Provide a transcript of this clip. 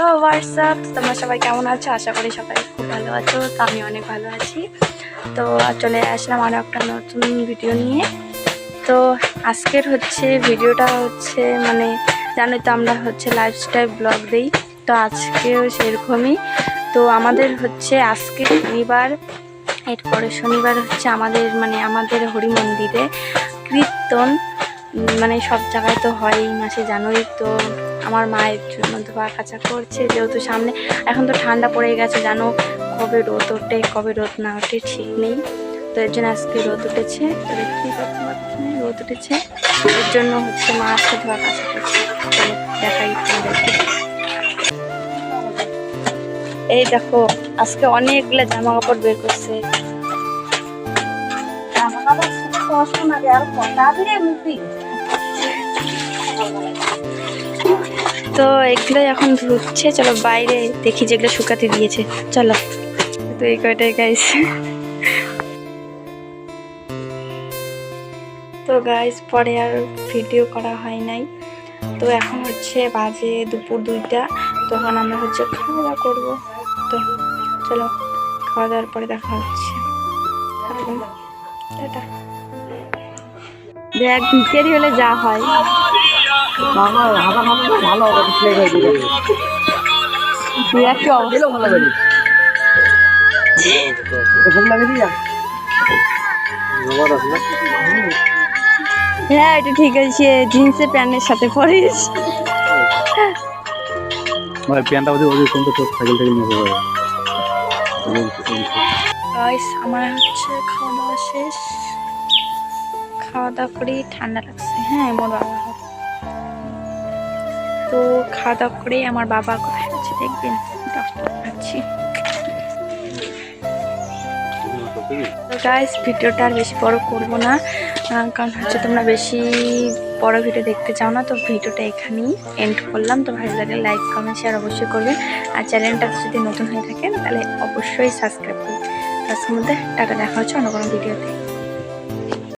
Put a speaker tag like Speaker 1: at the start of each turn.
Speaker 1: Hello WhatsApp তোমরা সবাই কেমন আছো? আশা করি সবাই খুব ভালো আছো, তো আমি অনেক ভালো আছি। তো চলে আসলাম আরও একটা নতুন ভিডিও নিয়ে। তো আজকের হচ্ছে ভিডিওটা হচ্ছে মানে জানোই তো আমরা হচ্ছে লাইফস্টাইল ব্লগ দিই, তো আজকেও সেরকমই। তো আমাদের হচ্ছে আজকে শনিবার, এরপরে শনিবার হচ্ছে আমাদের মানে আমাদের হরি মন্দিরে কীর্তন। মানে সব জায়গায় তো হয়, এই মাসে জানুয়ারি তো আমার মায়ের জন্য ধোয়া কাচা করছে যেহেতু সামনে। এখন তো ঠান্ডা পড়ে গেছে, জানো কবে রোদ ওঠে, কবে রোদ না ওঠে ঠিক নেই। তো এর জন্য আজকে রোদ উঠেছে। রোদ উঠেছে। এর জন্য হচ্ছে মা আজকে ধোয়া কাচা করছে। দেখাই এই দেখো, আজকে অনেকগুলো জামা কাপড় বের করছে।
Speaker 2: জামা কাপড় আর।
Speaker 1: তো এগুলো এখন ধুচ্ছে চলো বাইরে দেখি যেগুলো শুকাতে দিয়েছে। চলো। তো এই কয়টাই গাইস তো গাইস পরে আর ভিডিও করা হয় নাই। তো এখন হচ্ছে বাজে দুপুর দুইটা। তখন আমরা হচ্ছে খাওয়া দাওয়া করব। তো চলো খাওয়া দাওয়ার পরে দেখা হচ্ছে। দেখ, দেরি হলে যা হয়।
Speaker 2: ভালো হবে, হয়ে
Speaker 1: অবস্থা
Speaker 2: ভালো হবে। এটা লাগে দিয়া?
Speaker 1: হ্যাঁ এটা ঠিক আছে জিন্সের প্যান্টের সাথে পরিস।
Speaker 3: ভাই প্যান্টটা ওদের ওদের কোনটা তো সাইকেল থেকে নিয়ে যাবে।
Speaker 1: গাইস আমার হচ্ছে খাওয়া দাওয়া শেষ। খাওয়া দাওয়া করে ঠান্ডা লাগছে। হ্যাঁ মোর বাবা খাওয়া দাওয়া করে আমার বাবা আছে দেখবেন গাইস ভিডিওটা আর বেশি বড় করব না কারণ হচ্ছে তোমরা বেশি বড় ভিডিও দেখতে চাও না, তো ভিডিওটা এখানেই এন্ড করলাম। তো ভালো লাগলে লাইক কমেন্ট শেয়ার অবশ্যই করবেন আর চ্যানেলটা যদি নতুন হয়ে থাকেন তাহলে অবশ্যই সাবস্ক্রাইব করবে। তার মধ্যে টাটা, দেখা হচ্ছে অন্য কোনো ভিডিওতে